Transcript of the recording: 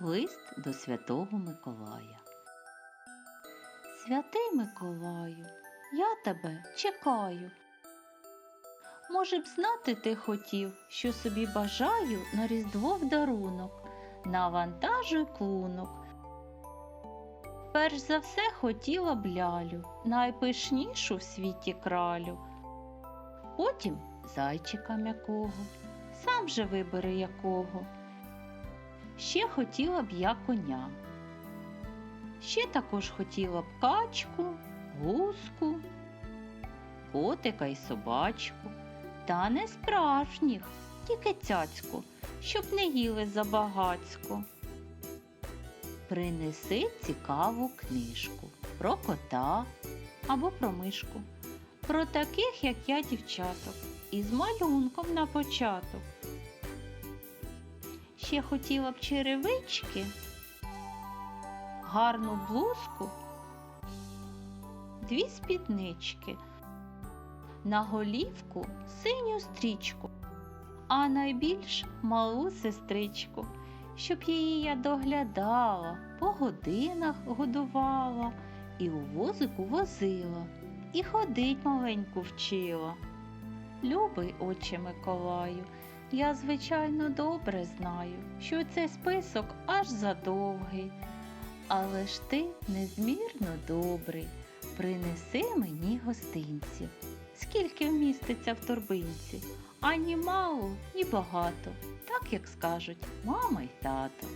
Лист до Святого Миколая. Святий Миколаю, я тебе чекаю. Може б знати ти хотів, що собі бажаю на Різдво в дарунок, навантажуй клунок. Перш за все хотіла б лялю, найпишнішу в світі кралю. Потім зайчика м'якого, сам же вибери якого. Ще хотіла б я коня. Ще також хотіла б качку, гуску, котика й собачку. Та не справжніх, тільки цяцьку, щоб не їли забагацько. Принеси цікаву книжку про кота або про мишку, про таких, як я, дівчаток, із малюнком на початок. Ще хотіла б черевички, гарну блузку, дві спіднички, на голівку синю стрічку, а найбільш малу сестричку, щоб її я доглядала, по годинах годувала і у возику возила, і ходить маленьку вчила. Любий отче Миколаю, я, звичайно, добре знаю, що цей список аж задовгий. Але ж ти незмірно добрий. Принеси мені гостинців. Скільки вміститься в торбинці? Ані мало, ні багато, так як скажуть мама й тато.